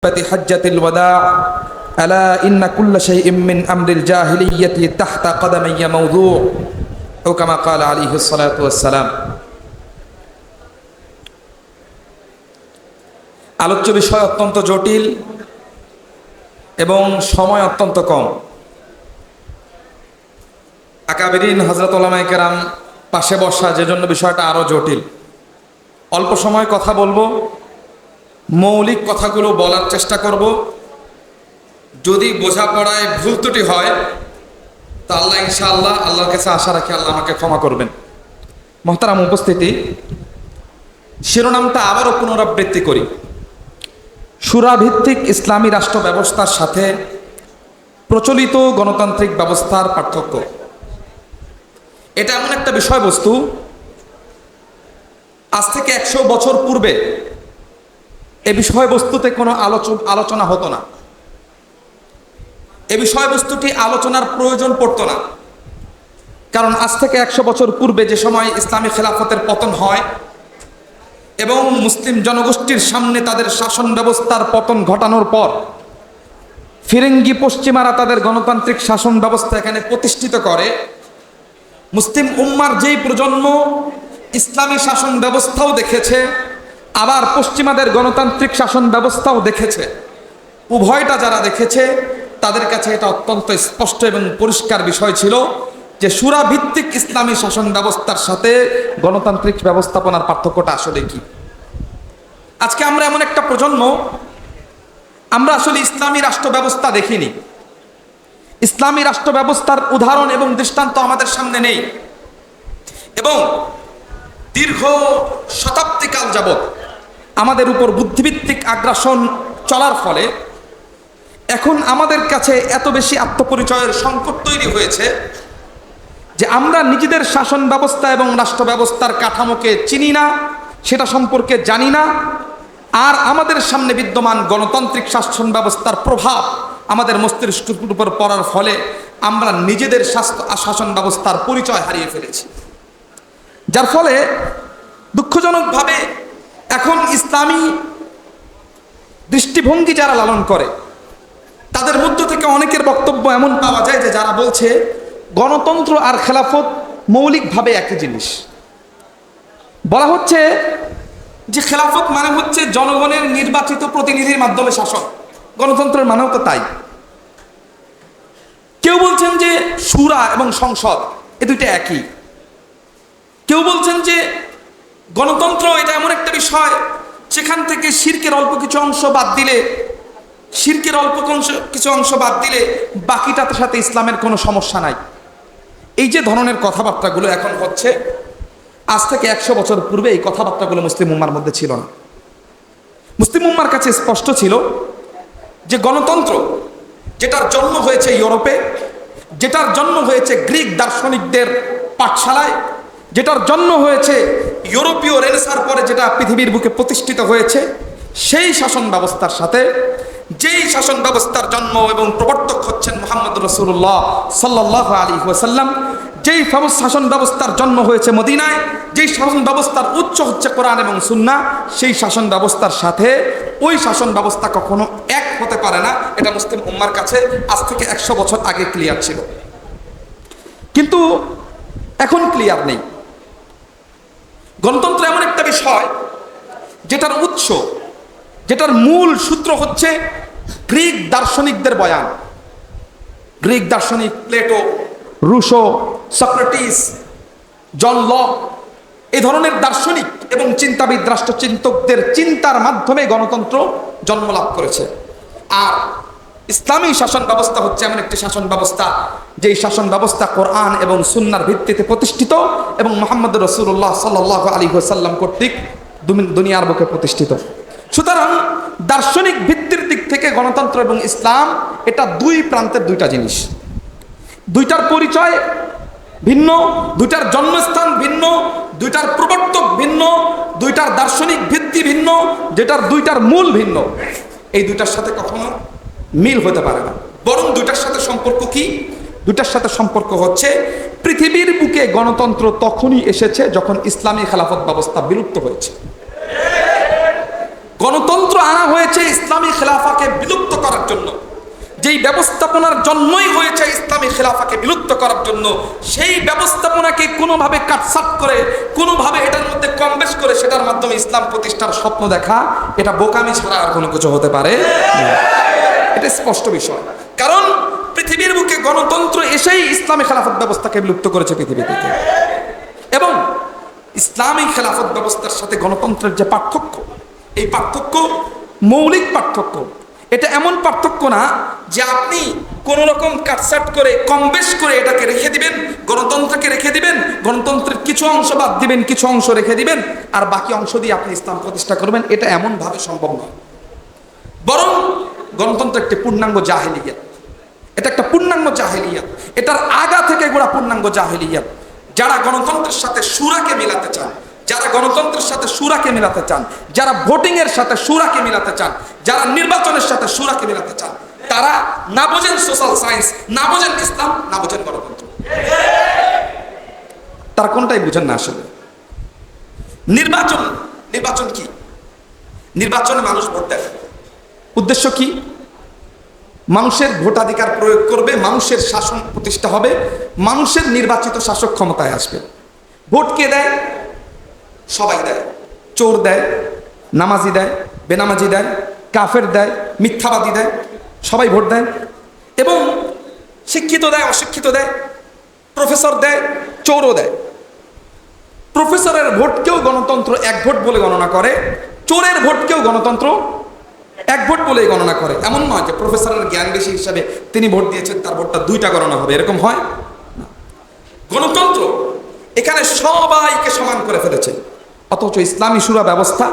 حجة الوداع ألا إن كل شيء من أمر الجاهلية تحت قدمي موضوع أو كما قال عليه الصلاة والسلام আলোচ্য বিষয় অত্যন্ত জটিল এবং সময় অত্যন্ত কম আকাবেরিন হজরত ওলামাই কেরাম পাশে বসা যে জন্য বিষয়টা আরো জটিল অল্প সময় কথা বলবো মৌলিক কথাগুলো বলার চেষ্টা করব। যদি বোঝাপড়ায় ভুল ত্রুটি হয়, তা আল্লাহ ইনশাআল্লাহ আল্লাহর কাছে আশা রাখি আল্লাহ আমাকে ক্ষমা করবেন। মহতারাম উপস্থিতি, শিরোনামটা আবারও পুনরাবৃত্তি করি। সুরাভিত্তিক ইসলামী রাষ্ট্র ব্যবস্থার সাথে প্রচলিত গণতান্ত্রিক ব্যবস্থার পার্থক্য। এটা এমন একটা বিষয়বস্তু, আজ থেকে একশো বছর পূর্বে এ বিষয়বস্তুতে কোনো আলোচ- আলোচনা হতো না। এ বিষয়বস্তুটি আলোচনার প্রয়োজন পড়তো না। কারণ আজ থেকে একশো বছর পূর্বে যে সময় ইসলামী খেলাফতের পতন হয় এবং মুসলিম জনগোষ্ঠীর সামনে তাদের শাসন ব্যবস্থার পতন ঘটানোর পর ফিরেঙ্গি পশ্চিমারা তাদের গণতান্ত্রিক শাসন ব্যবস্থা এখানে প্রতিষ্ঠিত করে। মুসলিম উম্মার যেই প্রজন্ম ইসলামী শাসন ব্যবস্থাও দেখেছে আবার পশ্চিমাদের গণতান্ত্রিক শাসন ব্যবস্থাও দেখেছে। উভয়টা যারা দেখেছে, তাদের কাছে এটা অত্যন্ত স্পষ্ট এবং পরিষ্কার বিষয় ছিল যে সুরা ভিত্তিক ইসলামী শাসন ব্যবস্থার সাথে গণতান্ত্রিক ব্যবস্থাপনার পার্থক্যটা আসলে কি। আজকে আমরা এমন একটা প্রজন্ম, আমরা আসলে ইসলামী রাষ্ট্র ব্যবস্থা দেখিনি। ইসলামী রাষ্ট্র ব্যবস্থার উদাহরণ এবং দৃষ্টান্ত আমাদের সামনে নেই। এবং দীর্ঘ শতাব্দীকাল যাবৎ আমাদের উপর বুদ্ধিভিত্তিক আগ্রাসন চলার ফলে এখন আমাদের কাছে এত বেশি আত্মপরিচয়ের সংকট তৈরি হয়েছে যে আমরা নিজেদের শাসন ব্যবস্থা এবং রাষ্ট্র ব্যবস্থার কাঠামোকে চিনি না, সেটা সম্পর্কে জানি না, আর আমাদের সামনে বিদ্যমান গণতান্ত্রিক শাসন ব্যবস্থার প্রভাব আমাদের মস্তিষ্কের উপর পড়ার ফলে আমরা নিজেদের স্বাস্থ্য শাসন ব্যবস্থার পরিচয় হারিয়ে ফেলেছি। যার ফলে দুঃখজনকভাবে এখন ইসলামী দৃষ্টিভঙ্গি যারা লালন করে, তাদের মধ্য থেকে অনেকের বক্তব্য এমন পাওয়া যায় যে যারা বলছে, গণতন্ত্র আর খেলাফত মৌলিকভাবে একই জিনিস। বলা হচ্ছে যে খেলাফত মানে হচ্ছে জনগণের নির্বাচিত প্রতিনিধির মাধ্যমে শাসন। গণতন্ত্রের মানেও তো তাই। কেউ বলছেন যে সুরা এবং সংসদ, এ দুইটা একই। কেউ বলছেন যে গণতন্ত্র বিষয়, সেখান থেকে শির্কের অল্প কিছু অংশ বাদ দিলে, শির্কের অল্প কিছু অংশ বাদ দিলে বাকিটার সাথে ইসলামের কোনো সমস্যা নাই। এই যে ধরনের কথাবার্তাগুলো এখন হচ্ছে, আজ থেকে একশো বছর পূর্বে এই কথাবার্তাগুলো মুসলিম উম্মার মধ্যে ছিল না। মুসলিম উম্মার কাছে স্পষ্ট ছিল যে গণতন্ত্র, যেটার জন্ম হয়েছে ইউরোপে, যেটার জন্ম হয়েছে গ্রিক দার্শনিকদের পাঠশালায় যেটার জন্ম হয়েছে ইউরোপীয় রেনেসার পরে যেটা পৃথিবীর বুকে প্রতিষ্ঠিত হয়েছে, সেই শাসন ব্যবস্থার সাথে যেই শাসন ব্যবস্থার জন্ম এবং প্রবর্তক হচ্ছেন মোহাম্মদ রসুল্লাহ সাল্লাহ আলী ওয়াসাল্লাম, যেই শাসন ব্যবস্থার জন্ম হয়েছে মদিনায়, যেই শাসন ব্যবস্থার উচ্চ হচ্ছে কোরআন এবং সুন্না সেই শাসন ব্যবস্থার সাথে ওই শাসন ব্যবস্থা কখনো এক হতে পারে না। এটা মুসলিম উম্মার কাছে আজ থেকে একশো বছর আগে ক্লিয়ার ছিল। কিন্তু এখন ক্লিয়ার নেই। গণতন্ত্র এমন একটা বিষয় যেটার উৎস, যেটার মূল সূত্র হচ্ছে গ্রিক দার্শনিকদের বয়ান। গ্রিক দার্শনিক Plato, Rousseau, Socrates, John Locke এই ধরনের দার্শনিক এবং চিন্তাবিদ রাষ্ট্রচিন্তকদের চিন্তার মাধ্যমে গণতন্ত্র জন্ম লাভ করেছে। আর ইসলামী শাসন ব্যবস্থা হচ্ছে এমন একটি শাসন ব্যবস্থা, যেই শাসন ব্যবস্থা কোরআন এবং সুন্নার ভিত্তিতে প্রতিষ্ঠিত এবং মোহাম্মদ রসুল্লাহ সাল্লাহ আলী সাল্লাম কর্তৃক দুনিয়ার বুকে প্রতিষ্ঠিত। সুতরাং দার্শনিক ভিত্তির দিক থেকে গণতন্ত্র এবং ইসলাম এটা দুই প্রান্তের দুইটা জিনিস। দুইটার পরিচয় ভিন্ন, দুইটার জন্মস্থান ভিন্ন, দুইটার প্রবর্তক ভিন্ন, দুইটার দার্শনিক ভিত্তি ভিন্ন, যেটার দুইটার মূল ভিন্ন। এই দুইটার সাথে কখনো মিল হতে পারে না। বরং দুইটার সাথে সম্পর্ক কি? দুইটার সাথে সম্পর্ক হচ্ছে, পৃথিবীর বুকে গণতন্ত্র তখনই এসেছে যখন ইসলামী খেলাফত ব্যবস্থা বিলুপ্ত হয়েছে। গণতন্ত্র আনা হয়েছে ইসলামী খেলাফাকে বিলুপ্ত করার জন্য। যেই ব্যবস্থাপনার জন্মই হয়েছে ইসলামী খেলাফাকে বিলুপ্ত করার জন্য, সেই ব্যবস্থাপনাকে কোনোভাবে কাটসাট করে, কোনোভাবে এটার মধ্যে কম বেশ করে সেটার মাধ্যমে ইসলাম প্রতিষ্ঠার স্বপ্ন দেখা, এটা বোকামি ছাড়া আর কোনো কিছু হতে পারে। এটা স্পষ্ট বিষয়। কারণ পৃথিবীর বুকে গণতন্ত্র এসেই ইসলামী খেলাফত ব্যবস্থাকে বিলুপ্ত করেছে পৃথিবী থেকে এবং ইসলামী খেলাফত ব্যবস্থার সাথে গণতন্ত্রের যে পার্থক্য, এই পার্থক্য মৌলিক পার্থক্য। এটা এমন পার্থক্য না যে আপনি কোন রকম কাটসাট করে কম বেশ করে এটাকে রেখে দিবেন, গণতন্ত্রকে রেখে দিবেন, গণতন্ত্রের কিছু অংশ বাদ দিবেন, কিছু অংশ রেখে দিবেন, আর বাকি অংশ দিয়ে আপনি ইসলাম প্রতিষ্ঠা করবেন, এটা এমনভাবে সম্ভব নয়। বরং গণতন্ত্র একটি পূর্ণাঙ্গ জাহেলিয়াত। এটা একটা পূর্ণাঙ্গ জাহেলিয়াত। এটার আগা থেকে গোড়া পূর্ণাঙ্গ জাহেলিয়াত। যারা গণতন্ত্রের সাথে সুরাকে মিলাতে চান, যারা গণতন্ত্রের সাথে সুরাকে মিলাতে চান, যারা ভোটিং এর সাথে সুরাকে মিলাতে চান, যারা নির্বাচনের সাথে সুরাকে মিলাতে চান, তারা না বোঝেন সোশ্যাল সায়েন্স, না বোঝেন ইসলাম, না বোঝেন গণতন্ত্র। তারা কোনটাই বুঝেন না আসলে। নির্বাচন নির্বাচন কি? নির্বাচনে মানুষ ভোট দেয়। উদ্দেশ্য কি? মানুষের ভোটাধিকার প্রয়োগ করবে, মানুষের শাসন প্রতিষ্ঠা হবে, মানুষের নির্বাচিত শাসক ক্ষমতায় আসবে। ভোট কে দেয়? সবাই দেয়। চোর দেয়, নামাজি দেয়, বেনামাজি দেয়, কাফের দেয়, মিথ্যাবাদী দেয়, সবাই ভোট দেয়। এবং শিক্ষিত দেয়, অশিক্ষিত দেয়, প্রফেসর দেয়, চোরও দেয়। প্রফেসরের ভোটকেও গণতন্ত্র এক ভোট বলে গণনা করে, চোরের ভোটকেও গণতন্ত্র এক ভোট বলেই গণনা করে। এমন নয় যে প্রফেসরের জ্ঞান বেশি হিসাবে তিনি ভোট দিয়েছেন, তার ভোটটা দুইটা গণনা হবে। এরকম হয়? না। গণতন্ত্র এখানে সবাইকে সমান করে ফেলেছে। অথচ ইসলামী সুরা ব্যবস্থা,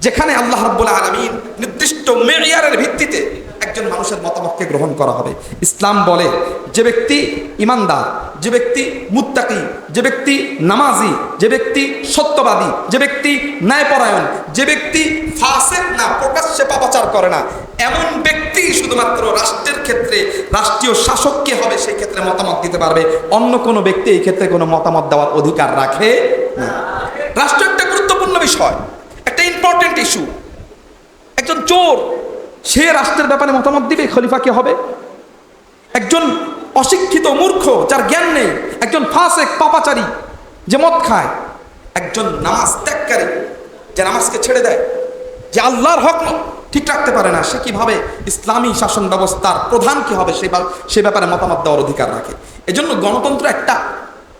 যেখানে আল্লাহ রাব্বুল আলামিন নির্দিষ্ট মেয়ারের ভিত্তিতে একজন মানুষের মতামতকে গ্রহণ করা হবে। ইসলাম বলে, যে ব্যক্তি ইমানদার, যে ব্যক্তি মুত্তাকি, যে ব্যক্তি নামাজি, যে ব্যক্তি সত্যবাদী, যে ব্যক্তি ন্যায়পরায়ণ, যে ব্যক্তি ফাসেক না, প্রকাশ্যে পাপাচার করে না, এমন ব্যক্তি শুধুমাত্র রাষ্ট্রের ক্ষেত্রে, রাষ্ট্রীয় শাসককে হবে, সেই ক্ষেত্রে মতামত দিতে পারবে। অন্য কোনো ব্যক্তি এই ক্ষেত্রে কোনো মতামত দেওয়ার অধিকার রাখে না। রাষ্ট্র একটা গুরুত্বপূর্ণ বিষয়, একটা ইম্পর্টেন্ট ইস্যু সে রাষ্ট্রের ব্যাপারে মতামত দিবে, খলিফা কে হবে? একজন অশিক্ষিত মূর্খ যার জ্ঞান নেই, একজন ফাসেক, পাপাচারী, যে মদ খায়, একজন নামাজ ত্যাগকারী যে নামাজকে ছেড়ে দেয়, যে আল্লাহর হক ঠিক রাখতে পারে না, সে কীভাবে ইসলামী শাসন ব্যবস্থার প্রধান কি হবে, সে সে ব্যাপারে মতামত দেওয়ার অধিকার রাখে? এজন্য গণতন্ত্র একটা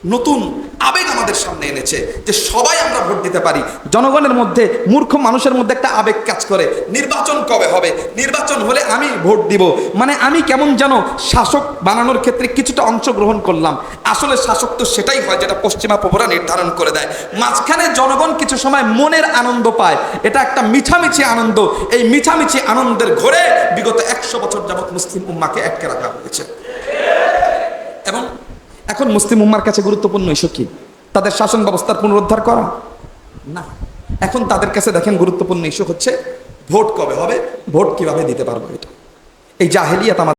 নতুন আবেগ আমাদের সামনে এনেছে যে সবাই আমরা ভোট দিতে পারি। জনগণের মধ্যে, মূর্খ মানুষের মধ্যে একটা আবেগ কাজ করে। নির্বাচন কবে হবে? নির্বাচন হলে আমি ভোট দিব। মানে আমি কেমন যেন শাসক বানানোর ক্ষেত্রে কিছুটা অংশগ্রহণ করলাম। আসলে শাসক তো সেটাই হয় যেটা পশ্চিমা প্রভুরা নির্ধারণ করে দেয়। মাঝখানে জনগণ কিছু সময় মনের আনন্দ পায়। এটা একটা মিছামিছি আনন্দ। এই মিছামিছি আনন্দের ঘরে বিগত একশো বছর যাবৎ মুসলিম উম্মাকে আটকে রাখা হয়েছে। এবং এখন মুসলিম উম্মার কাছে গুরুত্বপূর্ণ ইস্যু কি? তাদের শাসন ব্যবস্থার পুনরুদ্ধার করা? না। এখন তাদের কাছে দেখেন গুরুত্বপূর্ণ ইস্যু হচ্ছে, ভোট কবে হবে? ভোট কীভাবে দিতে পারব এটা? এই জাহেলিয়াত আমাদের